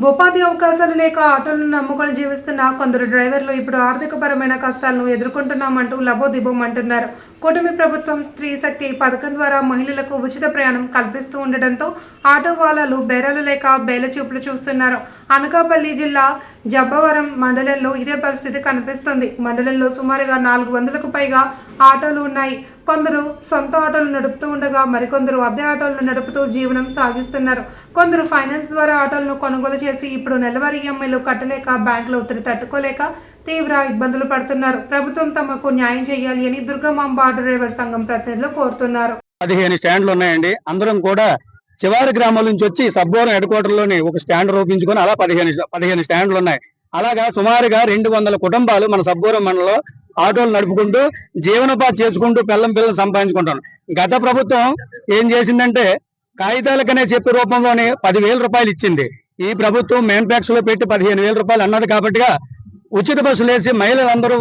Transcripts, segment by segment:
ఉపాధి అవకాశాలు లేక ఆటోలను నమ్ముకొని జీవిస్తున్న కొందరు డ్రైవర్లు ఇప్పుడు ఆర్థికపరమైన కష్టాలను ఎదుర్కొంటున్నామంటూ లబోదిబోమంటున్నారు కూటమి ప్రభుత్వం స్త్రీ శక్తి పథకం ద్వారా మహిళలకు ఉచిత ప్రయాణం కల్పిస్తూ ఉండటంతో ఆటో వాలాలు బేరాలు లేక బేల చూపులు చూస్తున్నారు. అనకాపల్లి జిల్లా జబ్బవరం మండలంలో ఇదే పరిస్థితి కనిపిస్తుంది. మండలంలో సుమారుగా నాలుగు వందలకు పైగా ఆటోలు ఉన్నాయి. కొందరు సొంత ఆటోలు నడుపుతూ ఉండగా మరికొందరు అద్దె ఆటోలను నడుపుతూ జీవనం సాగిస్తున్నారు. కొందరు ఫైనాన్స్ ద్వారా ఆటోలను కొనుగోలు చేసి ఇప్పుడు నెలవారీ ఈఎంఐలు కట్టలేక బ్యాంకులు ఒత్తిడి తట్టుకోలేక తీవ్ర ఇబ్బందులు పడుతున్నారు. ప్రభుత్వం తమకు న్యాయం చేయాలి అని దుర్గమాంబ ఆటో డ్రైవర్ సంఘం ప్రతినిధులు కోరుతున్నారు. పదిహేను స్టాండ్లు ఉన్నాయండి. అందరం కూడా చివరి గ్రామాల నుంచి వచ్చి సబ్బోరం హెడ్ ఒక స్టాండ్ రూపించుకొని అలా పదిహేను పదిహేను స్టాండ్లు ఉన్నాయి. అలాగా సుమారుగా రెండు వందల కుటుంబాలు మన సబ్బోరం మండలంలో ఆటోలు నడుపుకుంటూ జీవనోపాధి చేసుకుంటూ పిల్లం పిల్లలు సంపాదించుకుంటాను గత ప్రభుత్వం ఏం చేసిందంటే కాగితాలకనే చెప్పే రూపంలోనే పదివేల రూపాయలు ఇచ్చింది. ఈ ప్రభుత్వం మ్యానుఫ్యాక్చర్లో పెట్టి పదిహేను వేల రూపాయలు అన్నది కాబట్టిగా ఉచిత బస్సులు వేసి మహిళలందరూ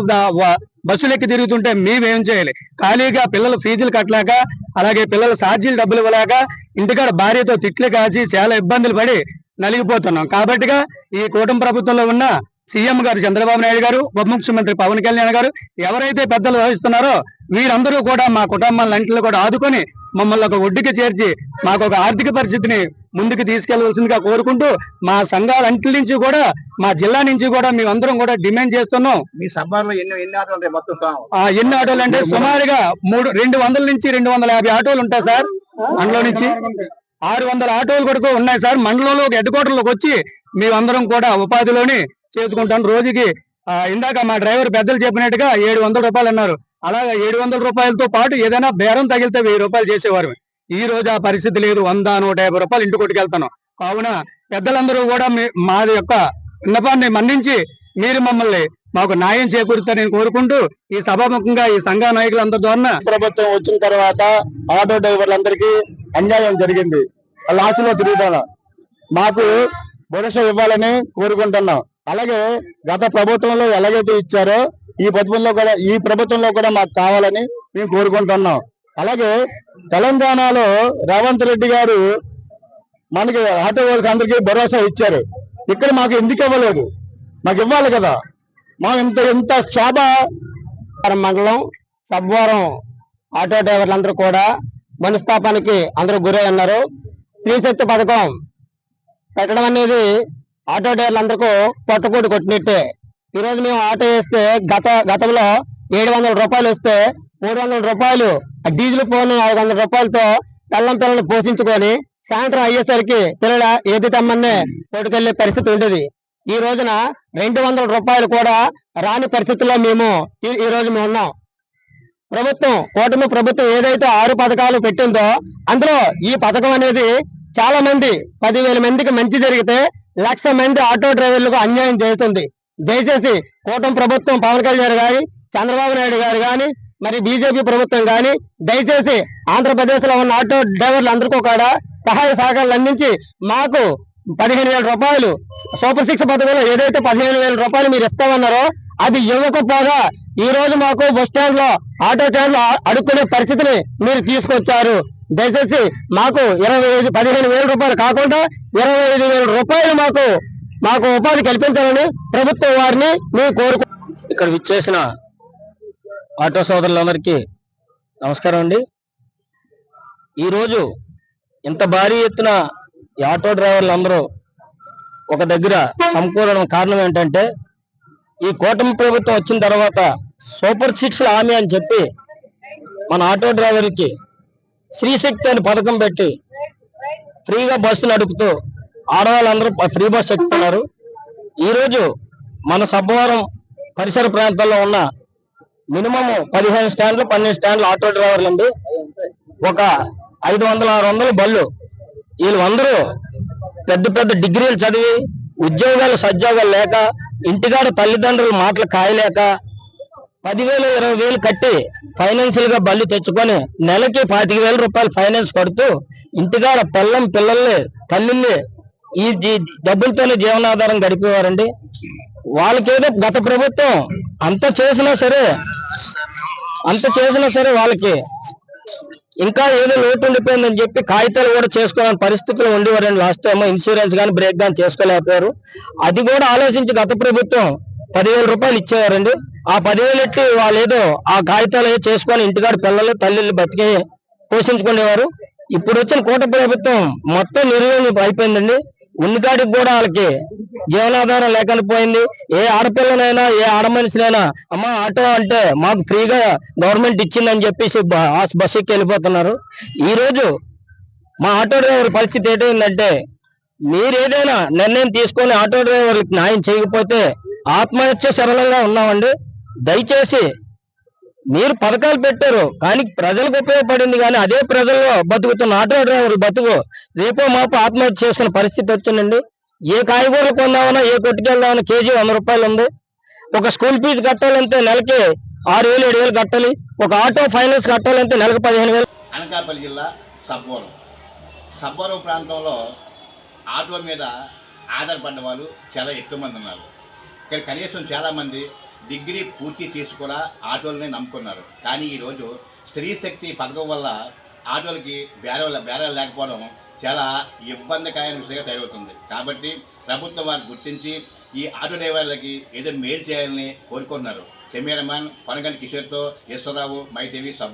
బస్సులెక్కి బస్సులు ఎక్కి తిరుగుతుంటే మేమేం చేయాలి? ఖాళీగా పిల్లల ఫీజులు కట్టలేక అలాగే పిల్లల ఛార్జీలు డబ్బులు ఇవ్వలేక ఇంటికాడ భార్యతో తిట్లు కాచి చాలా ఇబ్బందులు పడి నలిగిపోతున్నాం. కాబట్టిగా ఈ కూటమి ప్రభుత్వంలో ఉన్న సీఎం గారు చంద్రబాబు నాయుడు గారు ఉప ముఖ్యమంత్రి పవన్ కళ్యాణ్ గారు ఎవరైతే పెద్దలు వహిస్తున్నారో వీరందరూ కూడా మా కుటుంబాలన్నింటిలో కూడా ఆదుకొని మమ్మల్ని ఒక ఒడ్డుకి చేర్చి మాకు ఒక ఆర్థిక పరిస్థితిని ముందుకు తీసుకెళ్ళవలసిందిగా కోరుకుంటూ మా సంఘాలన్నింటి నుంచి కూడా మా జిల్లా నుంచి కూడా మేమందరం కూడా డిమాండ్ చేస్తున్నాం. మీ ఎన్ని ఎన్ని ఆటలు మొత్తం ఎన్ని ఆటోలు అంటే సుమారుగా మూడు రెండు వందల నుంచి రెండు వందల యాభై ఆటోలు ఉంటాయి సార్ మండలం నుంచి. ఆరు వందల ఆటోలు కూడా ఉన్నాయి సార్. మండలంలో ఒక హెడ్ క్వార్టర్లోకి వచ్చి మేమందరం కూడా ఉపాధిలోని చేసుకుంటాం. రోజుకి ఇందాక మా డ్రైవర్ పెద్దలు చెప్పినట్టుగా ఏడు వందల రూపాయలు అన్నారు. అలాగే ఏడు వందల రూపాయలతో పాటు ఏదైనా బేరం తగిలితే వెయ్యి రూపాయలు చేసేవారు. ఈ రోజు ఆ పరిస్థితి లేదు. వంద నూట యాభై రూపాయలు ఇంటి కొట్టుకెళ్తాను కావున పెద్దలందరూ కూడా మా యొక్క విన్నపాన్ని మన్నించి మీరు మమ్మల్ని మాకు న్యాయం చేకూరుతారని కోరుకుంటూ ఈ సభాముఖంగా ఈ సంఘ నాయకులందరి ద్వారా ప్రభుత్వం వచ్చిన తర్వాత ఆటో డ్రైవర్లందరికీ అన్యాయం జరిగింది. లాస్ట్లో తిరుగుతాను. మాకు భరోసా ఇవ్వాలని కోరుకుంటున్నాం. అలాగే గత ప్రభుత్వంలో ఎలాగైతే ఇచ్చారో ఈ ప్రభుత్వంలో కూడా ఈ ప్రభుత్వంలో కూడా మాకు కావాలని మేము కోరుకుంటున్నాం. అలాగే తెలంగాణలో రేవంత్ రెడ్డి గారు మనకి ఆటో వాళ్ళకి అందరికీ భరోసా ఇచ్చారు. ఇక్కడ మాకు ఎందుకు ఇవ్వలేదు? మాకు ఇవ్వాలి కదా. మా ఇంత ఇంత క్షోభ. మండలం సబ్వారం ఆటో డ్రైవర్లందరూ కూడా మనస్తాపానికి అందరూ గురై ఉన్నారు. స్త్రీశక్తి పథకం పెట్టడం అనేది ఆటో డ్రైవర్లందరికీ పొట్టకూడి కొట్టినట్టే. ఈ రోజు మేము ఆటో వేస్తే గత గతంలో ఏడు వందల రూపాయలు వస్తే మూడు వందల రూపాయలు ఆ డీజిల్ పోను నాలుగు వందల రూపాయలతో తెల్లం పిల్లల్ని పోషించుకొని సాయంత్రం అయ్యేసరికి పిల్లల ఏది తమ్మన్నే తోడుకెళ్ళే పరిస్థితి ఉండేది. ఈ రోజున రెండు వందల రూపాయలు కూడా రాని పరిస్థితుల్లో మేము ఈ ఈ రోజు మేము ఉన్నాం. ప్రభుత్వం కూటమి ప్రభుత్వం ఏదైతే ఆరు పథకాలు పెట్టిందో అందులో ఈ పథకం అనేది చాలా మంది పదివేల మందికి మంచి జరిగితే లక్ష మంది ఆటో డ్రైవర్లకు అన్యాయం చేస్తుంది దయచేసి కూటమి ప్రభుత్వం పవన్ కళ్యాణ్ గారి చంద్రబాబు నాయుడు గారు కానీ మరి బీజేపీ ప్రభుత్వం కానీ దయచేసి ఆంధ్రప్రదేశ్లో ఉన్న ఆటో డ్రైవర్లు అందరికీ కూడా సహాయ సహకారాలు అందించి మాకు పదిహేను వేల రూపాయలు సూపర్ సిక్స్ పథకంలో ఏదైతే పదిహేను వేల రూపాయలు మీరు ఇస్తామన్నారో అది ఇవ్వకపోగా ఈ రోజు మాకు బస్ స్టాండ్లో ఆటో స్టాండ్లో అడుక్కునే పరిస్థితిని మీరు తీసుకొచ్చారు. దయచేసి మాకు ఇరవై ఐదు పదిహేను వేల రూపాయలు కాకుండా ఇరవై ఐదు వేల రూపాయలు మాకు మాకు ఉపాధి కల్పించాలని ప్రభుత్వం వారిని మేము కోరుకు ఇక్కడ విచ్చేసిన ఆటో సోదరులందరికీ నమస్కారం అండి. ఈరోజు ఇంత భారీ ఎత్తున ఈ ఆటో డ్రైవర్లు అందరూ ఒక దగ్గర సమకూరడం కారణం ఏంటంటే ఈ కూటమి ప్రభుత్వం వచ్చిన తర్వాత సూపర్ సిక్స్ హామీ అని చెప్పి మన ఆటో డ్రైవర్కి శ్రీశక్తి అని పథకం పెట్టి ఫ్రీగా బస్సు నడుపుతూ ఆడవాళ్ళందరూ ఫ్రీ బస్ ఎక్కుతున్నారు. ఈరోజు మన సబ్బవరం పరిసర ప్రాంతాల్లో ఉన్న మినిమం పదిహేను స్టాండ్లు పన్నెండు స్టాండ్లు ఆటో డ్రైవర్లు అండి ఒక ఐదు వందల ఆరు వందల బళ్ళు. వీళ్ళందరూ పెద్ద పెద్ద డిగ్రీలు చదివి ఉద్యోగాలు సద్యోగాలు లేక ఇంటికాడ తల్లిదండ్రులు మాటలు కాయలేక పదివేలు ఇరవై వేలు కట్టి ఫైనాన్షియల్గా బళ్ళు తెచ్చుకొని నెలకి పాతిక వేల రూపాయలు ఫైనాన్స్ కడుతూ ఇంటికాడ పిల్లం పిల్లల్ని తల్లిని ఈ డబ్బులతోనే జీవనాధారం గడిపేవారండి. వాళ్ళకేదో గత ప్రభుత్వం అంత చేసినా సరే అంత చేసినా సరే వాళ్ళకి ఇంకా ఏదో లోటు ఉండిపోయిందని చెప్పి కాగితాలు కూడా చేసుకోవాలని పరిస్థితులు ఉండేవారండి. లాస్ట్ టైం ఇన్సూరెన్స్ కానీ బ్రేక్ కానీ చేసుకోలేకపోయారు. అది కూడా ఆలోచించి గత ప్రభుత్వం పదివేల రూపాయలు ఇచ్చేవారండి. ఆ పదివేలు ఎట్టి వాళ్ళు ఏదో ఆ కాగితాలు ఏదో చేసుకొని ఇంటికాడ పిల్లలు తల్లిళ్ళు బతికే పోషించుకునేవారు. ఇప్పుడు వచ్చిన కూట ప్రభుత్వం మొత్తం నిర్వహణ అయిపోయిందండి. ఉన్నకాడికి కూడా వాళ్ళకి జీవనాధారం లేకుండా పోయింది ఏ ఆడపిల్లనైనా ఏ ఆడ మనిషినైనా అమ్మ ఆటో అంటే మాకు ఫ్రీగా గవర్నమెంట్ ఇచ్చిందని చెప్పేసి ఆ బస్ ఎక్కి వెళ్ళిపోతున్నారు. ఈ రోజు మా ఆటో డ్రైవర్ పరిస్థితి ఏంటంటే మీరు ఏదైనా నిర్ణయం తీసుకొని ఆటో డ్రైవర్కి న్యాయం చేయకపోతే ఆత్మహత్య సరళంగా ఉన్నామండి. దయచేసి మీరు పథకాలు పెట్టారు కానీ ప్రజలకు ఉపయోగపడింది కానీ అదే ప్రజల్లో బతుకుతున్న ఆటో డ్రైవర్లు బతుకు రేపో మాపు ఆత్మహత్య చేసుకునే పరిస్థితి వచ్చిందండి. ఏ కాయగూరలు కొందామన్నా ఏ కొట్టుకెళ్దామన్నా కేజీ వంద రూపాయలు ఉంది. ఒక స్కూల్ ఫీజు కట్టాలంటే నెలకి ఆరు వేలు ఏడు వేలు కట్టాలి. ఒక ఆటో ఫైనాన్స్ కట్టాలంటే నెలకు పదిహేను వేలు. అనకాపల్లి జిల్లా సబ్బోరం. సబ్బోరం ప్రాంతంలో ఆటో మీద ఆధారపడ్డ వాళ్ళు చాలా ఎక్కువ మంది ఉన్నారు. ఇక్కడ కనీసం చాలామంది డిగ్రీ పూర్తి చేసి కూడా ఆటోలనే నమ్ముకున్నారు. కానీ ఈరోజు స్త్రీ శక్తి పథకం వల్ల ఆటోలకి బేరాలు బేరాలు లేకపోవడం చాలా ఇబ్బందికరమైన విషయంగా తయారవుతుంది. కాబట్టి ప్రభుత్వం వారు గుర్తించి ఈ ఆటో డ్రైవర్లకి ఏదో మేలు చేయాలని కోరుకున్నారు కెమెరామ్యాన్ పనగంటి కిషోర్తో యశ్వరావు మై టీవీ సబ్